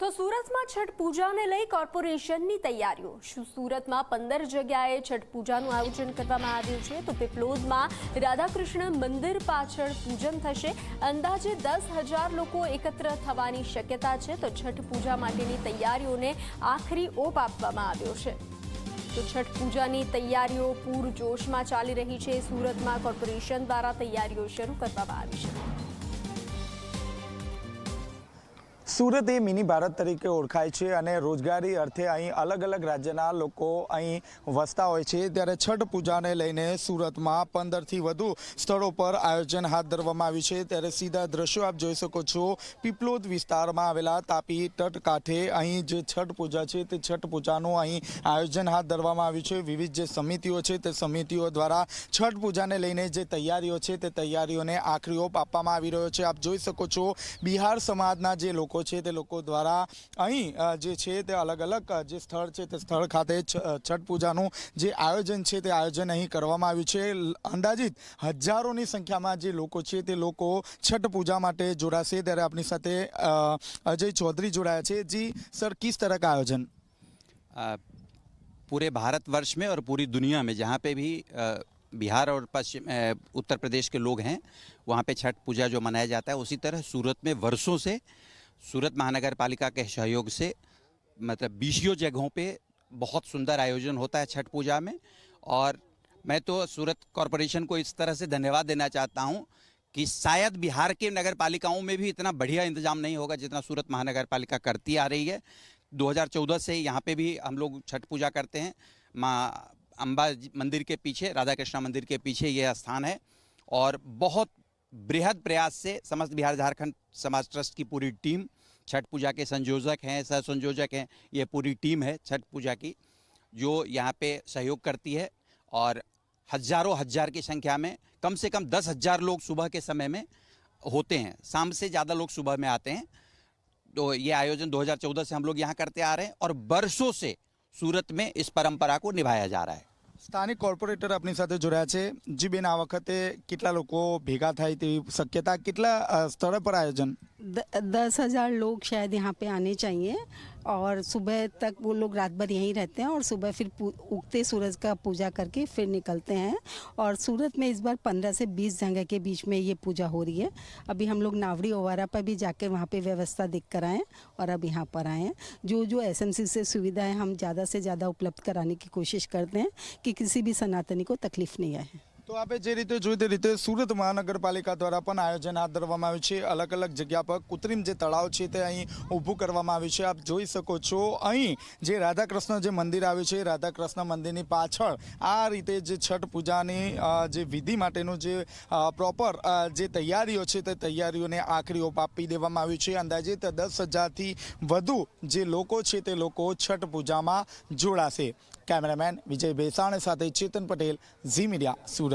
તો સુરતમાં છઠ પૂજાને લઈ કોર્પોરેશનની તૈયારીઓ શું સુરતમાં પંદર જગ્યાએ છઠ પૂજાનું આયોજન કરવામાં આવ્યું છે તો પીપલોદમાં રાધાકૃષ્ણ મંદિર પાછળ પૂજન થશે અંદાજે દસ હજાર લોકો એકત્ર થવાની શક્યતા છે તો છઠ પૂજા માટેની તૈયારીઓને આખરી ઓપ આપવામાં આવ્યો છે તો છઠ પૂજાની તૈયારીઓ પૂરજોશમાં ચાલી રહી છે સુરતમાં કોર્પોરેશન દ્વારા તૈયારીઓ શરૂ કરવામાં આવી છે સુરત એ મિની ભારત તરીકે ઓળખાય છે અને રોજગારી અર્થે અહીં અલગ અલગ રાજ્યના લોકો અહીં વસતા હોય છે ત્યારે છઠ પૂજાને લઈને સુરતમાં પંદરથી વધુ સ્થળો પર આયોજન હાથ ધરવામાં આવ્યું છે ત્યારે સીધા દ્રશ્યો આપ જોઈ શકો છો પીપલોદ વિસ્તારમાં આવેલા તાપી તટ કાંઠે અહીં જે છઠ પૂજા છે તે છઠ પૂજાનું અહીં આયોજન હાથ ધરવામાં આવ્યું છે વિવિધ જે સમિતિઓ છે તે સમિતિઓ દ્વારા છઠ પૂજાને લઈને જે તૈયારીઓ છે તે તૈયારીઓને આખરી ઓપ આપવામાં આવી રહ્યો છે આપ જોઈ શકો છો બિહાર સમાજના જે લોકો છે તે લોકો દ્વારા અહીં જે છે તે અલગ અલગ જે સ્તર છે તે સ્તર ખાતે છઠ પૂજાનો જે આયોજન છે તે આયોજન અહીં કરવામાં આવ્યું છે અંદાજિત હજારોની સંખ્યામાં જે લોકો છે તે લોકો છઠ પૂજા માટે જોડાયા છે ત્યારે આપની સાથે અ અજય चौधरी જોડાયા છે जी સર किस तरह का आयोजन पूरे भारतवर्ष में और पूरी दुनिया में जहां पे भी बिहार और पश्चिम उत्तर प्रदेश के लोग हैं वहां पे छठ पूजा जो मनाया जाता है उसी तरह सूरत में वर्षों से सूरत महानगर पालिका के सहयोग से मतलब बीसियों जगहों पे बहुत सुंदर आयोजन होता है छठ पूजा में और मैं तो सूरत कॉरपोरेशन को इस तरह से धन्यवाद देना चाहता हूँ कि शायद बिहार के नगर पालिकाओं में भी इतना बढ़िया इंतजाम नहीं होगा जितना सूरत महानगर पालिका करती आ रही है 2014 से यहाँ पे भी हम लोग छठ पूजा करते हैं माँ अम्बा मंदिर के पीछे राधा कृष्णा मंदिर के पीछे ये स्थान है और बहुत बृहद प्रयास से समस्त बिहार झारखंड समाज ट्रस्ट की पूरी टीम छठ पूजा के संयोजक हैं सह संयोजक हैं ये पूरी टीम है छठ पूजा की जो यहाँ पे सहयोग करती है और हजारों हजार की संख्या में कम से कम दस हजार लोग सुबह के समय में होते हैं शाम से ज़्यादा लोग सुबह में आते हैं तो ये आयोजन 2014 से हम लोग यहाँ करते आ रहे हैं और बरसों से सूरत में इस परंपरा को निभाया जा रहा है स्थानिक कॉर्पोरेटर अपनी साथ जुड़ा है जी बिना वक्त के भेगा લોકો शक्यता के તેવી पर आयोजन द, दस हज़ार लोग शायद यहाँ पे आने चाहिए और सुबह तक वो लोग रात भर यहीं रहते हैं और सुबह फिर उगते सूरज का पूजा करके फिर निकलते हैं और सूरत में इस बार पंद्रह से बीस जगह के बीच में ये पूजा हो रही है अभी हम लोग नावड़ी ओवारा पर भी जाकर वहाँ पे व्यवस्था देख कर आएँ और अब यहाँ पर आएँ जो जो एस से सुविधाएँ हम ज़्यादा से ज़्यादा उपलब्ध कराने की कोशिश करते हैं कि किसी भी सनातनी को तकलीफ़ नहीं आए તો આપણે જે રીતે જોઈ તે રીતે સુરત મહાનગરપાલિકા દ્વારા પણ આયોજન હાથ ધરવામાં આવ્યું છે અલગ અલગ જગ્યા પર કૃત્રિમ જે તળાવ છે તે અહીં ઊભું કરવામાં આવ્યું છે આપ જોઈ શકો છો અહીં જે રાધાકૃષ્ણ જે મંદિર આવ્યું છે રાધાકૃષ્ણ મંદિરની પાછળ આ રીતે જે છઠ પૂજાની જે વિધિ માટેનું જે પ્રોપર જે તૈયારીઓ છે તે તૈયારીઓને આખરી ઓપ આપી દેવામાં આવી છે અંદાજે તે દસ હજારથી વધુ જે લોકો છે તે લોકો છઠ પૂજામાં જોડાશે કેમેરામેન વિજય ભેસાણ સાથે ચેતન પટેલ ઝી મીડિયા સુરત